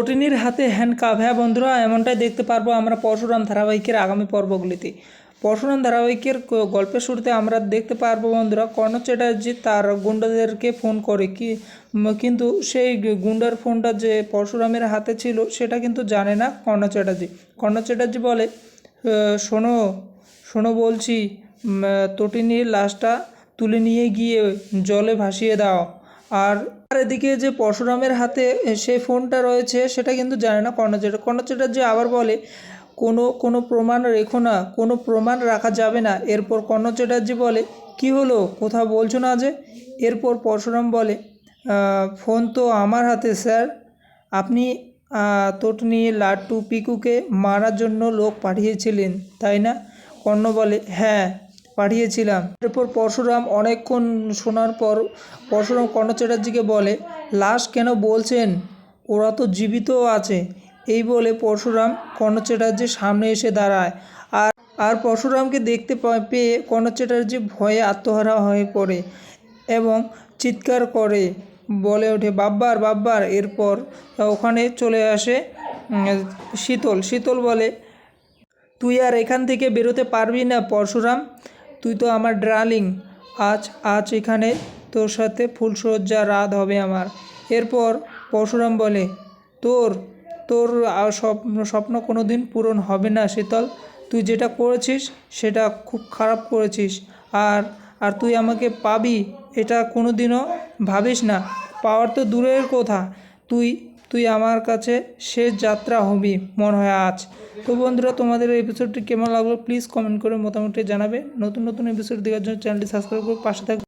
তটিনীর হাতে হ্যান্ডকাপ হ্যাঁ বন্ধুরা, এমনটাই দেখতে পারব আমরা পরশুরাম ধারাবাহিকের আগামী পর্বগুলিতে। পরশুরাম ধারাবাহিকের গল্পের শুরুতে আমরা দেখতে পারব বন্ধুরা, কর্ণ চ্যাটার্জি তার গুন্ডাদেরকে ফোন করে কি কিন্তু সেই গুন্ডার ফোনটা যে পরশুরামের হাতে ছিল সেটা কিন্তু জানে না কর্ণ চ্যাটার্জি। কর্ণ চ্যাটার্জি বলে শোনো শোনো বলছি তটিনীর লাশটা তুলে নিয়ে গিয়ে জলে ভাসিয়ে দাও। আর আর এদিকে যে পরশুরামের হাতে সেই ফোনটা রয়েছে, সেটা কিন্তু জানে না কর্ণ চ্যাটার্জি। কর্ণ চ্যাটার্জি আবার বলে, কোনো কোনো প্রমাণ রেখো না, কোনো প্রমাণ রাখা যাবে না। এরপর কর্ণ চ্যাটার্জি বলে, কি হলো? কোথাও বলছো না যে? এরপর পরশুরাম বলে ফোন তো আমার হাতে, স্যার। আপনি তটনি, লাট্টু, পিকুকে মারার জন্য লোক পাঠিয়েছিলেন, তাই না? কর্ণ বলে হ্যাঁ পাঠিয়েছিলাম। এরপর পরশুরাম অনেকক্ষণ শোনার পর পরশুরাম কর্ণ চ্যাটার্জিকে বলে, লাশ কেন বলছেন? ওরা তো জীবিতও আছে। এই বলে পরশুরাম কর্ণ চ্যাটার্জির সামনে এসে দাঁড়ায়। আর আর পরশুরামকে দেখতে পেয়ে কর্ণ চ্যাটার্জি ভয়ে আত্মহারা হয়ে পড়ে এবং চিৎকার করে বলে ওঠে, বাব্বার বাব্বার। এরপর ওখানে চলে আসে শীতল। শীতল বলে, তুই আর এখান থেকে বেরোতে পারবি না পরশুরাম। তুই তো আমার ড্রালিং। আজ আজ এখানে তোর সাথে ফুলসজ্জা রাত হবে আমার। এরপর পরশুরাম বলে, তোর তোর স্বপ্ন স্বপ্ন কোনো দিন পূরণ হবে না শীতল। তুই যেটা করেছিস, সেটা খুব খারাপ করেছিস। আর আর তুই আমাকে পাবি, এটা কোনো দিনও ভাবিস না। পাওয়ার তো দূরের কথা। তুই তুই আমার কাছে শেষ যাত্রা হবি, মনে হয় আজ। তো বন্ধুরা, তোমাদের এপিসোডটি কেমন লাগল প্লিজ কমেন্ট করে মোটামুটি জানাবে। নতুন নতুন এপিসোড দেখার জন্য চ্যানেলটি সাবস্ক্রাইব করে পাশে থাকবে।